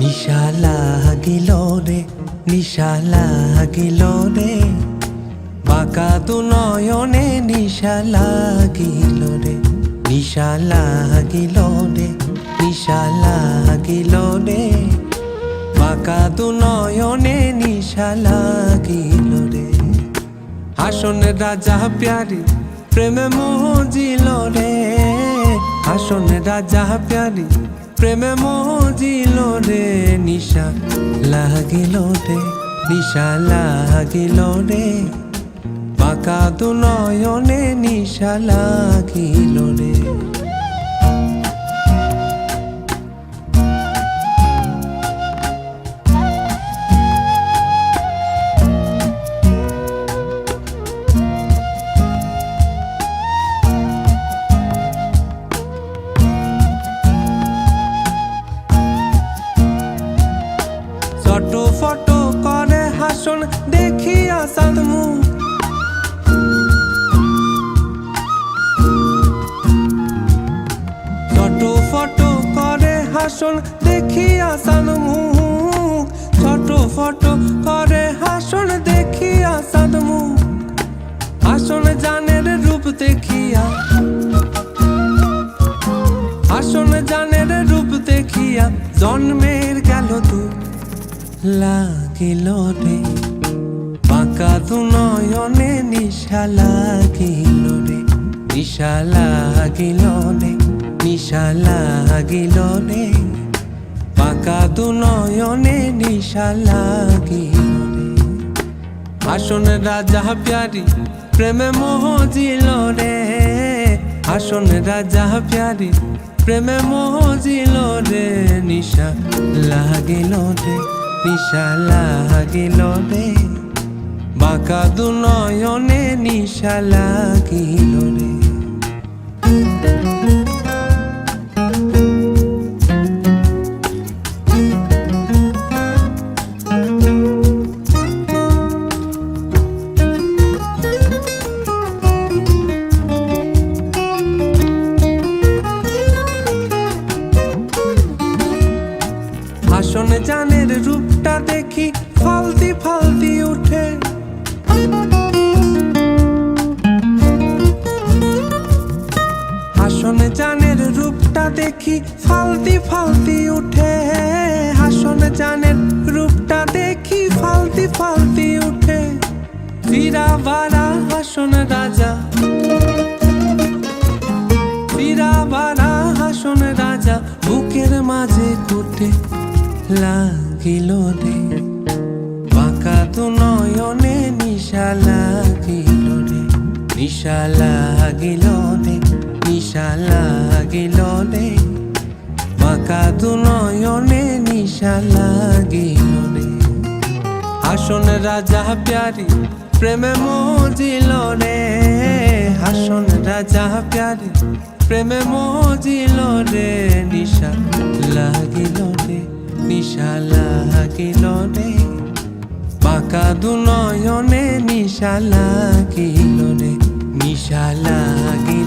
নিশা লাগিল রে, নিশা লাগিল রে। বাঁকা দু নয়নে নিশা লাগিল রে, নিশা লাগিল রে, নিশা লাগিল রে। বাঁকা দু নয়নে নিশা লাগিল রে। আসন রাজা প্যারি, প্রেমে মজিল রে। আসন রাজা প্যারি প্রেমে মজিল রে, নিশা লাগিল রে, নিশা লাগিল রে। বাঁকা দু নয়নে নিশা লাগিল রে। ফটো করে হাসন দেখি আসাদ মুখ। ফটো করে হাসন দেখি আসান মুখ। ছোট ফটো করে হাসন দেখি আসাদ মুখ। হাসন জানের রূপ দেখিয়া। হাসন জানের রূপ দেখিয়া তু লাগিল রে বাঁকা দু নয়নে নিশা লাগিল রে নিশা লাগিল রে নিশা লাগিল রে বাঁকা দু নয়নে নিশা লাগিল রে আসন রাজা প্যারি, প্রেমে মহজিল রে আসন রাজা প্যারি, প্রেমে মহজিল রে নিশা লাগিল রে নিশা লাগিল রে বাঁকা দু নয়নে নিশা লাগিল রে রূপটা দেখি ফালতি ফালতি উঠে। হাসন জানের রূপটা দেখি ফালতি ফালতি উঠে। হাসন জানের রূপটা দেখি ফালতি ফালতি উঠে। ফিরা বারা হাসন রাজা। ফিরা বারা হাসন রাজা, বুকের মাঝে কুটে লাগিল রে বাঁকা দু নয়নে নিশা লাগিল রে নিশা লাগিল রে নিশা লাগিল রে বাঁকা দু নয়নে নিশা লাগিল রে হাসন রাজা প্যারি, প্রেমে মজিল রে হাসন রাজা প্যারি, প্রেমে মজিল রে নিশা লাগিল রে নিশা কিলনে পাকা দু নয়নে নিশালা কিলনে নিশালা নিশা